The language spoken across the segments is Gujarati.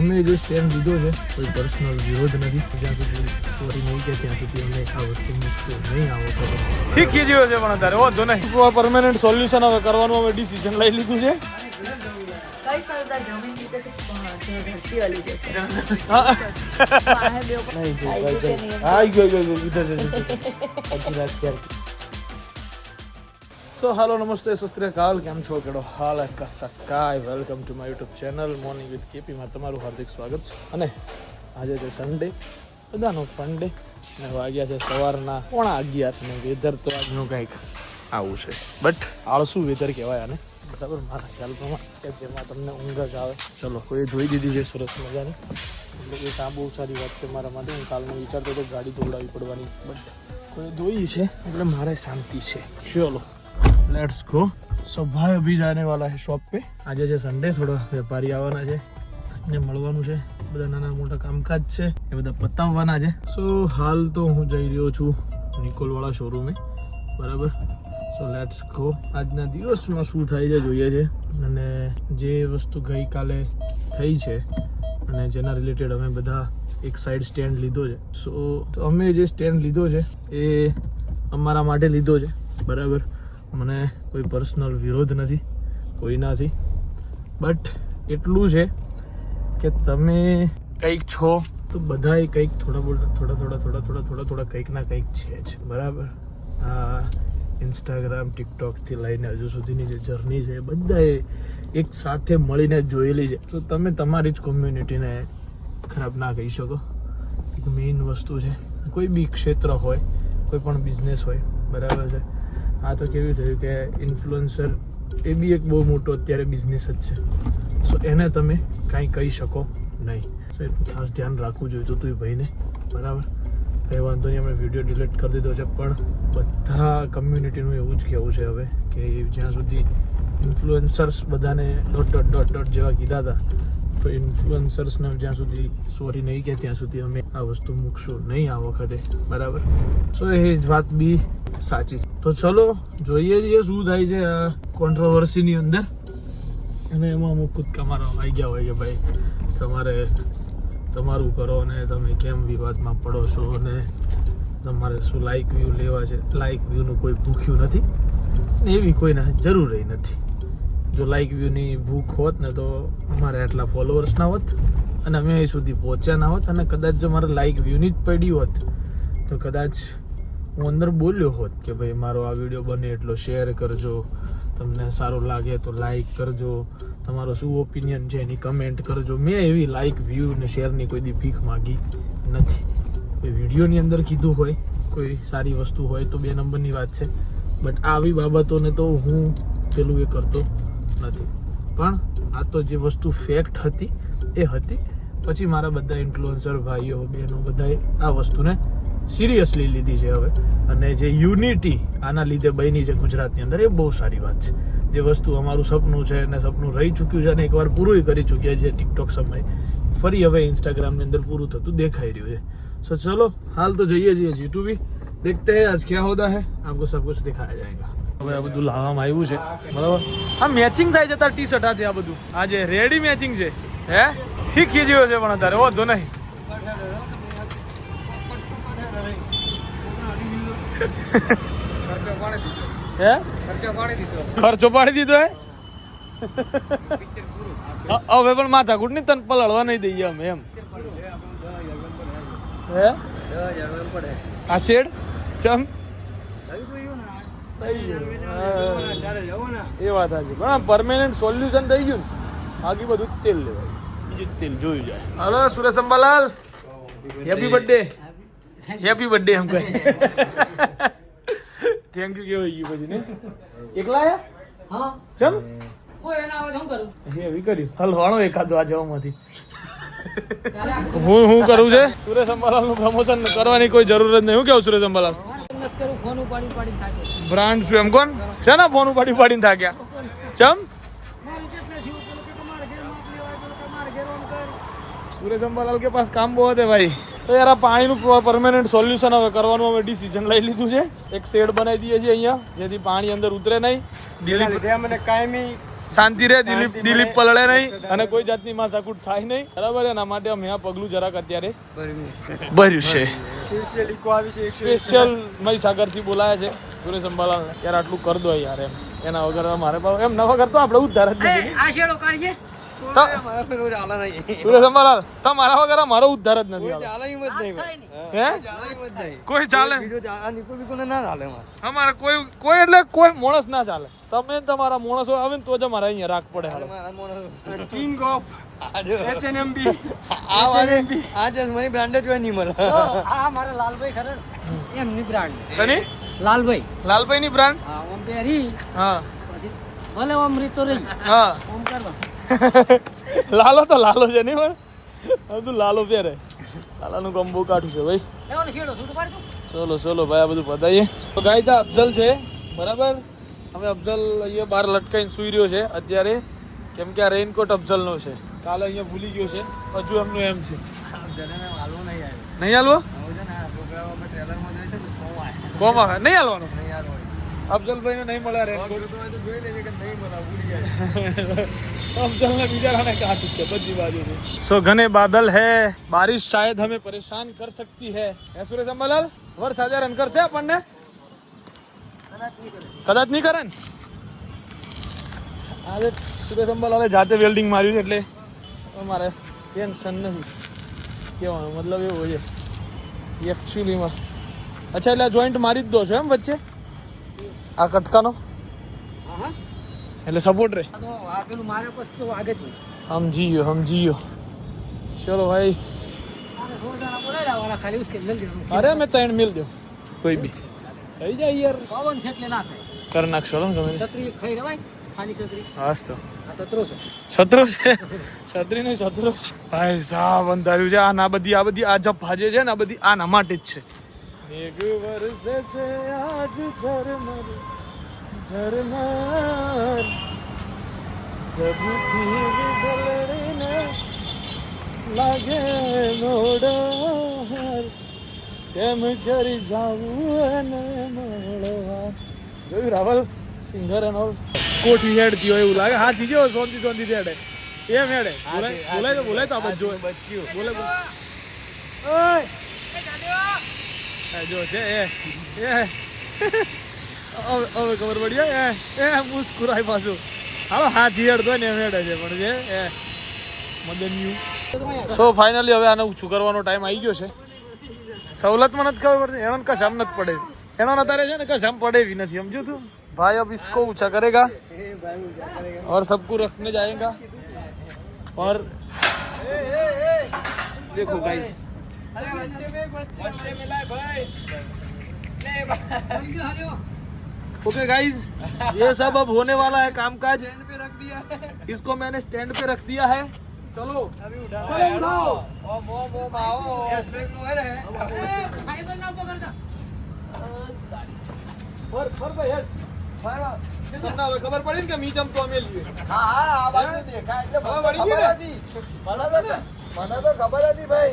અમે જે સ્ટેન્ડ લીધો છે કોઈ પર્સનલ વિરોધ નથી જ્યાં સુધી સોરી નહીં કે ત્યાં સુધી અમે આ વસ્તુ મૂકશું નહીં આ વખતે શીખી ગયો છે પણ અત્યારે વાંધો નહીં. પરમેનન્ટ સોલ્યુશન હવે કરવાનું અમે ડિસિઝન લઈ લીધું છે. આવી ગયું? આવી ગયો ગયો સો હાલો નમસ્તે સસ્ત્રીકાલ કેમ છો કેડો હાલ કસકાય welcome to my YouTube channel morning with કેપીમાં તમારું હાર્દિક સ્વાગત છે અને આજે છે સન્ડે બધાનો ફંડે અને વાગ્યા છે સવારના પોણા અગિયાર ને વેધર તો આજનું કંઈક આવું છે. બટ આળસુ વેધર કહેવાય આને. બરાબર? મારા ખ્યાલ પ્રમાણે કે જેમાં તમને ઊંઘ જ આવે. ચલો, કોઈ જોઈ દીધી છે સરસ મજાની. એટલે કે આ બહુ સારી વાત છે મારા માટે. હું કાલનો વિચારતો હતો ગાડી દોડાવી પડવાની. બટ કોઈ દોઈ છે? એટલે મારે શાંતિ છે. ચલો. લેટ્સ ગો સો ભાઈ અભી જાને વાલા હે શોપ પે આજે છે સન્ડે થોડો વેપારી આવવાના છે ને મળવાનું છે બધા નાના મોટા કામકાજ છે એ બધા પતાવવાના છે સો હાલ તો હું જઈ રહ્યો છું નિકોલવાળા શોરૂમે બરાબર સો લેટ્સ ગો આજના દિવસમાં શું થાય છે જોઈએ છે અને જે વસ્તુ ગઈકાલે થઈ છે અને જેના રિલેટેડ અમે બધા એક સાઈડ સ્ટેન્ડ લીધો છે સો અમે જે સ્ટેન્ડ લીધો છે એ અમારા માટે લીધો છે બરાબર મને કોઈ પર્સનલ વિરોધ નથી કોઈનાથી બટ એટલું છે કે તમે કંઈક છો, તો બધાએ કંઈક થોડા બોડા થોડા થોડા થોડા થોડા થોડા થોડા કંઈક ના કંઈક છે જ. બરાબર? આ ઇન્સ્ટાગ્રામ ટિકટોકથી લઈને હજુ સુધીની જે જર્ની છે બધાએ એક સાથે મળીને જોયેલી છે. તો તમે તમારી જ કોમ્યુનિટીને ખરાબ ના કહી શકો. એક મેઇન વસ્તુ છે. કોઈ બી ક્ષેત્ર હોય, કોઈ પણ બિઝનેસ હોય, બરાબર છે? આ તો કેવું થયું કે ઇન્ફ્લુઅન્સર એ બી એક બહુ મોટો અત્યારે બિઝનેસ જ છે. સો એને તમે કાંઈ કહી શકો નહીં. સો એટલું ખાસ ધ્યાન રાખવું જોઈએ તો તું ભાઈને. બરાબર? કંઈ વાંધો નહીં અમે વીડિયો ડિલીટ કરી દીધો છે, પણ બધા કમ્યુનિટીનું એવું જ કહેવું છે હવે કે જ્યાં સુધી ઇન્ફ્લુએન્સર્સ બધાને ડોટ ડોટ ડોટ ડોટ જેવા કીધા હતા તો ઇન્ફ્લુઅન્સર્સને જ્યાં સુધી સોરી નહીં કે ત્યાં સુધી અમે આ વસ્તુ મૂકશું નહીં આ વખતે, બરાબર? સો એ જ વાત બી સાચી છે. તો ચલો, જોઈએ જઈએ શું થાય છે આ કોન્ટ્રોવર્સીની અંદર. અને એમાં અમુક કૂદકા મારવા આવી ગયા હોય કે ભાઈ, તમારે તમારું કરો ને તમે કેમ વિવાદમાં પડો છો અને તમારે શું લાઇક વ્યૂ લેવા છે? લાઇક વ્યૂનું કોઈ ભૂખ્યું નથી? એવી કોઈને જરૂર નથી. જો લાઈક વ્યૂની ભૂખ હોત ને તો અમારે આટલા ફોલોઅર્સ ના હોત અને અમે અહીં સુધી પહોંચ્યા ના હોત અને કદાચ જો મારે લાઈક વ્યૂની જ પડી હોત, તો કદાચ હું અંદર બોલ્યો હોત કે ભાઈ મારો આ વીડિયો બને એટલો શેર કરજો, તમને સારું લાગે તો લાઈક કરજો, તમારો શું ઓપિનિયન છે એની કમેન્ટ કરજો. મેં એવી લાઈક વ્યૂ ને શેરની કોઈ દી ભીખ માગી નથી. કોઈ વિડીયોની અંદર કીધું હોય, કોઈ સારી વસ્તુ હોય તો બે નંબરની વાત છે. બટ આવી બાબતોને તો હું પેલું એ કરતો નથી પણ આ તો જે વસ્તુ ફેક્ટ હતી એ હતી પછી મારા બધા ઇન્ફ્લુએન્સર ભાઈઓ બહેનો બધાએ આ વસ્તુને સિરિયસલી લીધી છે હવે અને જે યુનિટી આના લીધે બની છે ગુજરાતની અંદર એ બહુ સારી વાત છે જે વસ્તુ અમારું સપનું છે અને સપનું રહી ચૂક્યું છે અને એકવાર પૂરું કરી ચૂક્યા છે ટિકટોક સમય ફરી હવે ઇન્સ્ટાગ્રામની અંદર પૂરું થતું દેખાઈ રહ્યું છે સો ચલો હાલ તો જઈએ છીએ જીટુ भी देखते हैं आज क्या होता है आपको सब कुछ दिखाया जाएगा આ બધું લાવવામાં આવ્યું છે. બરાબર? આ મેચિંગ થાય છે તાર ટી શર્ટ આ બધું. આજે રેડી મેચિંગ છે, હે? શીખી ગયો છે પણ અત્યારે, વાંધો નહીં. ખર્ચો પાડી દીધો, હે? હવે પણ માથાકૂટ નહીં તને પલળવા નહીં દઈએ અમે, એમ. હે? આ શેડ, ચમ? એ વાત સાચી. પણ પરમેનન્ટ સોલ્યુશન થઈ ગયું ને બાકી બધું તેલ લેવાય. બીજું તેલ જોયું જાય. Hello Suresh Ambalal happy birthday happy birthday એમ કહે. થેન્ક યુ કેવું ગયું પછી ને એકલા આયા? હા. ચમ? હું કરું? એવી કર્યું હલવાણો એકાદો આ જવામાંથી હું હું કરું છે? સુરેશ અંબાલાલનું પ્રમોશન કરવાની કોઈ જરૂર જ નહીં. હું કેવું સુરેશ અંબાલાલ? કરું ફોન ઉપાડી ઉપાડી બ્રાન્ડ શું એમ કોણ? છે ને ફોન ઉપાડી ઉપાડીને થાક્યા? ચમ સુરેશ અંબાલાલ કે પાસ કામ બહુ હે ભાઈ. તો યાર આ પાણીનું પરમેનન્ટ સોલ્યુશન હવે કરવાનું અમે ડિસિઝન લઈ લીધું છે. એક શેડ બનાવી દઈએ છીએ અહીંયા જેથી પાણી અંદર ઉતરે નહીં. દિલ્હી અમને કાયમી શાંતિ રે દિલીપ દિલીપ પલળે નહીં. અને કોઈ જાતની માથાકૂટ થાય નહીં. બરાબર એના માટે અમે આ પગલું જરાક અત્યારે ભર્યું છે. સ્પેશિયલ મહીસાગરથી બોલાયા છે. સુરેશ અંબાલાલ યાર આટલું કર દો યાર એમ. એના વગર મારે એમ ન વગર તો આપણે ઉદ્ધાર જ નહીં આ શેડો કાઢીએ તો મારા પેલો ચાલે નહીં. સુરેશ અંબાલાલ તમારા વગર મારો ઉદ્ધાર જ નથી કોઈ ચાલે. અમારે કોઈ કોઈ એટલે કોઈ માણસ ના ચાલે તમે તમારા માણસો આવે ને તો જ અમારે અહીંયા રાખ પડે કિંગ ઓફ. એચએનએમબી આ વાળે- આ ચશ્માની બ્રાન્ડ જ હોય નહીં મળે. આ મારા લાલભાઈ ખરા એમની બ્રાન્ડ તની લાલભાઈ. લાલભાઈ ની બ્રાન્ડ હા ઓમ પહેરી. હા. પછી ભલે ઓમ રીતો રહી. હા. ઓમ કરવા. લાલો તો લાલો છે નહીં પણ. બધું લાલો પહેરે. લાલાનું બહુ કાઠું છે ભાઈ. ચલો ચલો ભાઈ આ બધું બતાવીએ તો ગાય છે અફઝલ છે બરાબર? હવે અફઝલ અહીંયા બહાર લટકાઈને સુઈ રહ્યો છે અત્યારે. કેમ કે આ રેઇનકોટ અફઝલનો છે. કાલે અહીંયા ભૂલી ગયો છે. હજુ એમનું એમ છે. નહીં હાલવો? આ નહીં હાલવાનો. अफजल भाई नहीं बोला अफजल ने बीजा रहा कहा बादल है बारिश शायद हमें परेशान कर सकती है। सुरेश से अपन ने कदाच नहीं करें। आज सुरेश अम्बालाल जाते वेल्डिंग मारी थी एटे टेन्शन नहीं क्यों मतलब ये हो एक्चुअली अच्छा एट जॉइंट मरी दो एम वच्चे આ કટકાનો? હા એટલે સપોર્ટ રે. સમજી ગયો સમજી ગયો ચલો ભાઈ. અરે મેં ત્રણ મિલ દો. કોઈ બી. થઈ જાય યાર. પવન છે એટલે ના થાય. કર નાખશો ને ગમે તે. છત્રી ખાઈ રવાય ખાલી છત્રી. હાસ તો. આ છે. છત્રો છે? છત્રી નહીં છત્રો છે. ભાઈ સાહેબ અંધાર્યું છે. આ ના બધી આ બધી આ જપ ભાજે છે ને આ બધી આના માટે જ છે. મેઘ વરસે છે આજ ઝરમર ઝરમર. જબથી વીજળીને લાગે મોડર કેમ કરી જાવું મળવા? જોયું રાવલ? સિંગર એન્ડ ઓલ કોઠી હેડ હોય એવું લાગે. હાથી જેવો સોનથી સોનથી હેડે. એમ હેડે. બોલાય બોલાય તો આપણે જો બોલે બોલે. ઓય! જો છે એ એ હવે હવે ખબર પડી હો, એ એ મુસ્કુરાય પાછું હાલો હાથી હેડતો હોય ને એમ હેડે છે પણ જે એ મદન્યુ સો ફાઇનલી હવે આને ઊંચું કરવાનો ટાઈમ આવી ગયો છે સવલતમાં નથી ખબર પડતી એનો કશામ નથી પડે એનો નતારે છે ને કશામ પડે भी નથી સમજ્યું તું भाई अब इसको ऊंचा करेगा और सबको रखने जाएगा और देखो गाइस अरे बच्चे में बच्चे मिला है भाई। ओके गाइज़ ये सब अब होने वाला है कामकाज। स्टैंड पे रख दिया है। इसको मैंने स्टैंड पे रख दिया है। चलो। अभी उठा चलो उठाओ। ओ मो मो माओ एस्पेक्ट नो है। भाई बन ना पकड़ ना फर फर। भाई हेड करना होगा खबर पड़ी इनका मीचम तो हमें लिए। हाँ हाँ आवाज़ में देखा है। खबर थी मना तो मना तो खबर थी भाई।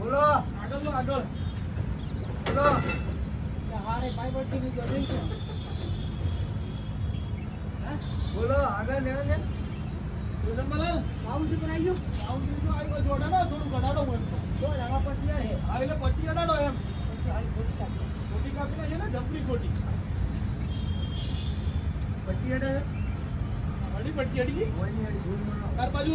બેલ. બેલ. અરે ને ભાઈ ભાઈ ગયો આગળ બોલો આગળ લો આગળ બોલો હારે ફાઈબરની જરૂર છે બોલો આગળ લેવા ને સંભાળ બાઉન્ડ્રી પર આવું જો આવ્યો જોડાડો થોડું ઘટાડો એમ જો આવા પર હે છે આ એટલે અડાડો એમ ખોટી કાપી નાખે ને જબરી ખોટી પટ્ટી હેઠે અડી પટ્ટી અડી કોઈ નહીં હેઠી, ભૂલ મળો. તાર બાજુ.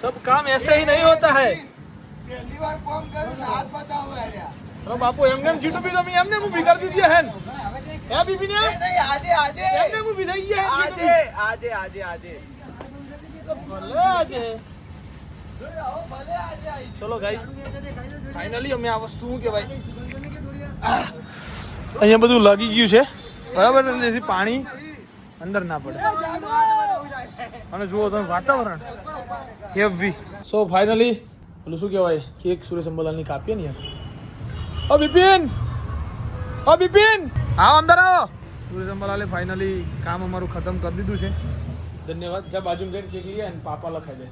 सब काम ऐसे ही नहीं होता है પહેલી વાર કોમ કરું ને હાથ બતાવો યાર અરે બાપુ એમને એમ જીટુ બી તમે એમને એમ ઊભી કરી દીધી હે હે બીબી ને નહીં આજે આજે એમને એમ ઊભી થઈ ગયા હે આજે આજે આજે આજે ભલે આજે ચલો ગાઈસ ફાઇનલી અમે આ વસ્તુ શું કહેવાય આહ. અહીંયા બધું લાગી ગયું છે બરાબર એટલે જેથી પાણી અંદર ના પડે. અને જુઓ તમે વાતાવરણ. હેવી સો ફાઇનલી પેલું શું કહેવાય? કેક સુરેશ અંબાલાલની કાપીએ ને યાર. ઓ બિપિન! ઓ બિપિન! આવો અંદર આવો. સુરેશ અંબાલાલે ફાઇનલી કામ અમારું ખતમ કરી દીધું છે. ધન્યવાદ. જ્યાં બાજુ જઈને કેક લઈએ અને પાપા લખાઈ દે.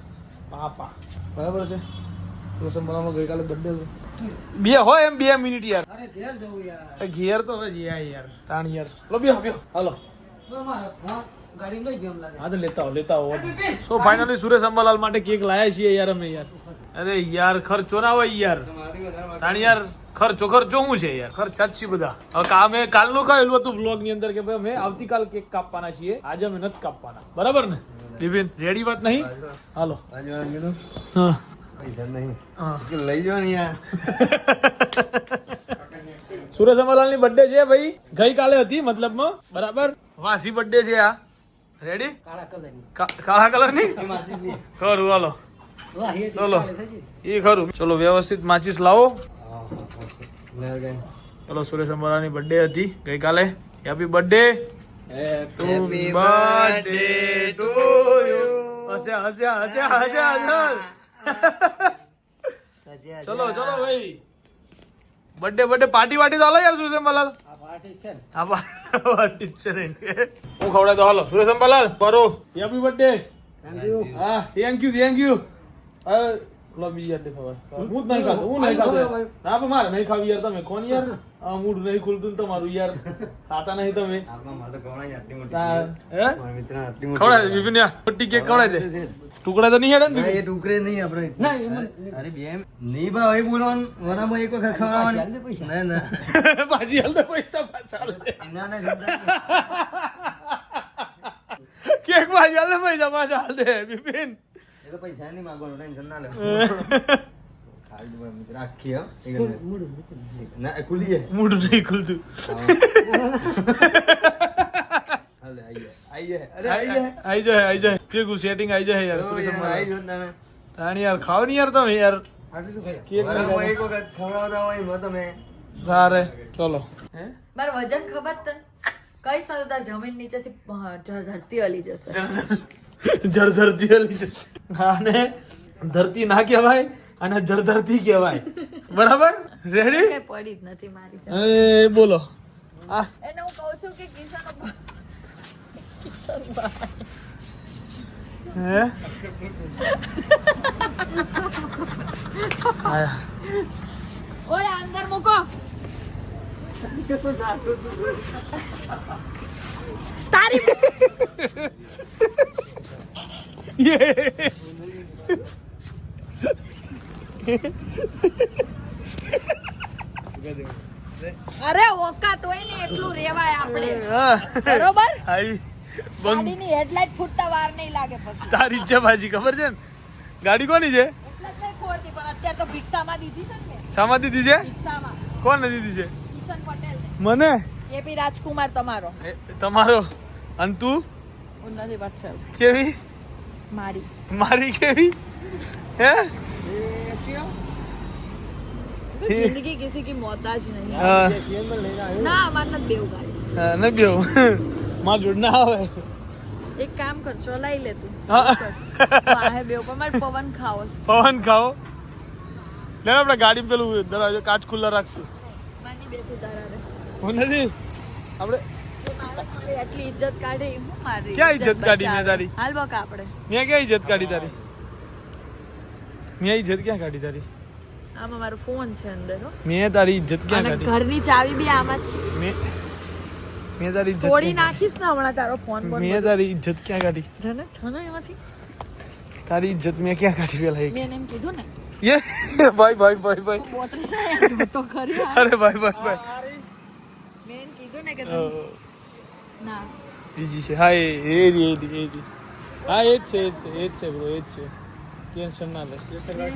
પાપા. બરાબર છે? સુરેશ અંબાલાલનો ગઈકાલે બર્થડે હતો બે હોય એમ બે મિનિટ યાર. અરે ઘેર તો હવે જઈએ યાર. તાણ યાર. લો બે બેહો. હાલો. લાગે હા તો લેતા લેતા આવો. સો ફાઇનલી સુરેશ અંબાલાલ માટે કેક લાયા છીએ યાર અમે યાર. અરે યાર ખર્ચો ના હોય યાર. તાણ યાર ખર્ચો ખર્ચો શું છે યાર? ખર્ચા જ છીએ બધા. હવે કામે કાલનું કહેલું હતું બ્લોગની અંદર કે ભાઈ અમે આવતીકાલ કેક કાપવાના છીએ. આજે અમે નથી કાપવાના. બરાબર ને? બિપિન રેડી વાત નહીં? હાલો. હા. પૈસા નહીં હા લઈ ને યાર. સુરેશ અંબાલાલની બર્થડે છે ભાઈ. ગઈકાલે હતી મતલબમાં. બરાબર? વાસી બર્થડે છે આ. રેડી કાળા કલરની. ખરું હાલો. ચલો. એ ખરું. ચલો વ્યવસ્થિત માચીસ લાવો. ચલો સુરેશ અંબાલાની બર્થડે હતી. ગઈકાલે. Happy birthday happy birthday to you હસ્યા હસ્યા હસ્યા હસ્યા ચલો ચલો ભાઈ. બર્થડે બર્થડે પાર્ટી વાટી તો હાલો યાર સુરેશ અંબાલાલ? હા ખવડાય દો હાલો સુરેશ અંબાલાલ કરો. હેપી બર્થડે થેન્ક યુ હા થેન્ક યુ થેન્ક યુ યાર દેખાવા હું જ નહીં ખાતો હું નહીં ખાતો ના પણ મારે નહીં ખાવી યાર તમે. કોણ યાર? આ મૂડ નહીં ખુલતું તમારું યાર. ખાતા નહીં તમે. આપણા મારે તો ગવણાઈ આટલી મોટી તા- હે? મારા મિત્ર આટલી મોટી ખવડાય યાર. મોટી કેક ખવડાય દે. ટુકડા તો નહીં હેડે ને એ ટુકડે નહીં આપણે. ના અરે બે નહીં ભાઈ બોલવાનું. વરામાં એક વખત ખવડાવવાની. ના ના. પાછી હાલ પૈસા પાછા ના ના કેક પાછી હાલ પૈસા પાછા હાલ દે બિપિન એ તો પૈસા નહીં માંગવાનો ટેન્શન ના લે. ખાલી દો મિત્ર આખી હો. એક જ મિનિટ. ના યાર તમે. તાણી યાર ખાવ એક વખત ખવડાવતા હોય તમે. તારે ચલો. મારું વજન ખબર તને? કઈ સરદાર જમીન નીચેથી ધરતી હલી જશે? જરધરતી હલી જશે આને ધરતી ના કહેવાય અને જરધરતી કહેવાય. બરાબર? રેડી પડી જ નથી મારી. અરે બોલો. આ. એને હું કહું છું કે કિશન કિશનભાઈ હે? ઓય અંદર મૂકો. તારી અરે ઓકાત હોય ને એટલું રેવાય આપણે. બરોબર? ગાડીની હેડલાઇટ ફૂટતા વાર નહીં લાગે પછી. તારી છે ભાજી ખબર છે ને? ગાડી કોની છે? સામા દીધી છે કોણ દીધી છે? મને? એપી રાજકુમાર તમારો. તમારો? અને તું? કેવી? મારી. મારી કેવી? હે? તો એક કામ કર ચોલાઈ લે તું. બેવ પર પવન ખાઓ પવન ખાઓ લે આપણે ગાડી પેલું દરવાજો કાચ ખુલ્લા રાખશું. માની બેસે દરારે હું આપણે આટલી ઇજ્જત કાઢે. હું મારી ક્યાં ઇજ્જત કાઢી મેં? તારી? હાલ બકા આપણે. મેં ક્યાં ઇજ્જત કાઢી તારી? મેં ઇજ્જત ક્યાં કાઢી તારી? આમાં મારો ફોન છે અંદર હો. મેં તારી ઇજ્જત ક્યાં કાઢી? ઘરની ચાવી બી આમાં જ છે. મેં મેં તારી ઇજ્જત તોડી નાખીશ ને હમણાં તારો ફોન પર મેં તારી ઇજ્જત ક્યાં કાઢી? જને છને એમાંથી. તારી ઇજ્જત મેં ક્યાં કાઢી પેલા મેં એમ કીધું ને યે ભાઈ ભાઈ ભાઈ ભાઈ. ખરી આ. અરે ભાઈ ભાઈ ભાઈ. મેં કીધું ને કે તું બીજી છે હા એ એ રી એ રી એ રી હા એ જ છે એ જ છે એ જ છે બ્રો એ જ છે ટેન્શન ના લે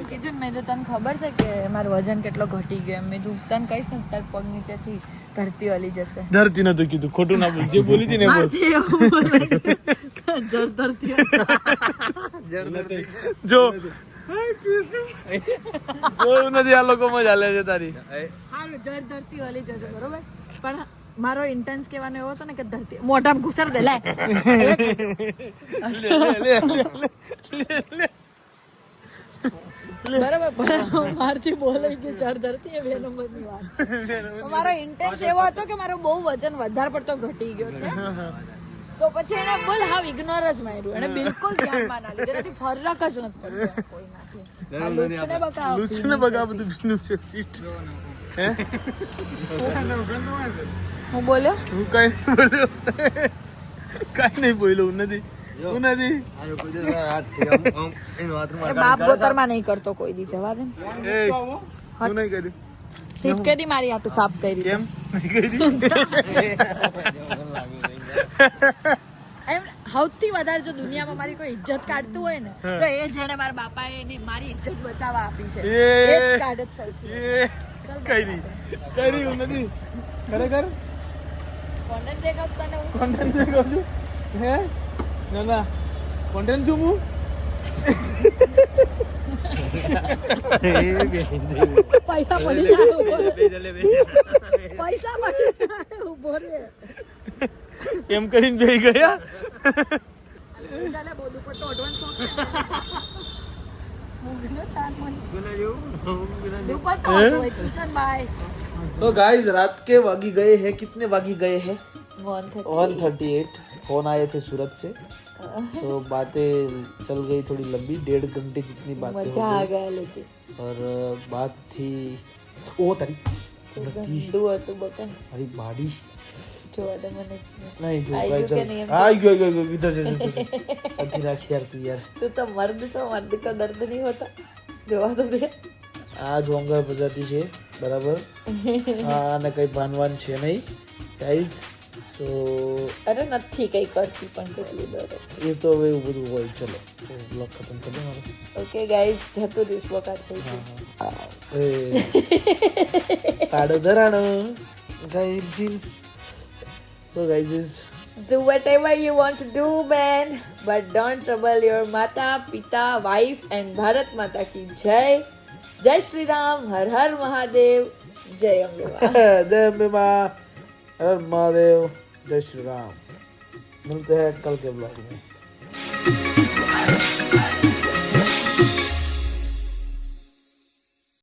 કીધું મેં તો તને ખબર છે કે મારું વજન કેટલો ઘટી ગયો એમ મેં તું તને કહીશ ને તાર પગ નીચેથી ધરતી હલી જશે ધરતી નતું કીધું ખોટું ના બોલ જે બોલી હતી ને બોલ જળ ધરતી જો જોયું નથી આ લોકો મજા લે છે તારી હારું જળ ધરતી હલી જશે બરોબર પણ મારો ઇન્ટેન્સ કહેવાનો એવો હતો ને કે ધરતી મોઢામાં ઘુસર દે લે. બરાબર મારથી બોલાઈ ગયું ચાર ધરતી એ બે નંબરની વાત છે. મારો ઇન્ટેન્સ એવો હતો કે મારો બહુ વજન વધારે પડતો ઘટી ગયો છે. તો પછી એને બોલ હાવ ઇગ્નોર જ માર્યું. એને બિલકુલ ધ્યાનમાં ના લીધું. એનાથી ફરક જ નથી પડતો કોઈનાથી. આ લૂછને બકાવ લૂછને બગા બધું છે સીટ. હે? હું બોલ્યો? હું કઈ બોલ્યો. કઈ નહીં બોલ્યો હું નથી. હું નથી. બાપ ગોતરમાં નહીં કરતો કોઈ દી જવા દે ને. હું નહીં કર્યું સીટ કરી મારી આટું સાફ કરી કેમ? નહીં કરી. એમ સૌથી વધારે જો દુનિયામાં મારી કોઈ ઇજ્જત કાઢતું હોય ને તો એ જેને મારા બાપાએ એની મારી ઇજ્જત બચાવવા આપી છે. એ. જ કાઢત સૌથી કરી હું નથી. ખરેખર? કોન્ટેન્ટ દેખાવ તને હું? કોન્ટેન્ટ ને છું હે? ના ના. કોન્ટેન્ટ છું હું? પૈસા પડી જાય પૈસા પડી જાય ઊભો રે એમ કરીને બે ગયા? ચાલે બહુ દુપટ્ટો અડવાન્સ શોખ છે. હું? ગયો ચાર મને तो गाइस रात के वागी गए हैं। कितने वागी गए हैं? वन थर्टी एट फ़ोन आए थे सूरत से। तो बातें चल गई थोड़ी लंबी। डेढ़ घंटे जितनी बातें मज़ा आ गया लेकिन। और बात थी ओ तारी दुआ तो बता। अरे बाड़ी। जो नहीं जो आई तो इधर से अच्छी राख यार तू यार। तू तो मर्द मर्द का दर्द नहीं होता। जो आज होंगे बजाती से। બરાબર? હા આને કઈ ભાનવાન છે નહીં. ગાઈઝ સો અરે નથી કઈ કરતી પણ કેટલી બરાબર એ તો હવે એવું બધું હોય ચલો. બ્લોગ ખતમ કરી દો મારો. ઓકે ગાઈઝ જતું દિવસ વખત થઈ ગયું એ. કાળો ધરાણો. Guys so guys Do whatever you want to do, man, but don't trouble your Mata, Pita, wife, and Bharat Mata ki Jai. जय श्री राम हर हर महादेव, जय जय अम्बे माँ हर हर महादेव, जय श्री राम मिलते हैं कल के ब्लॉग में।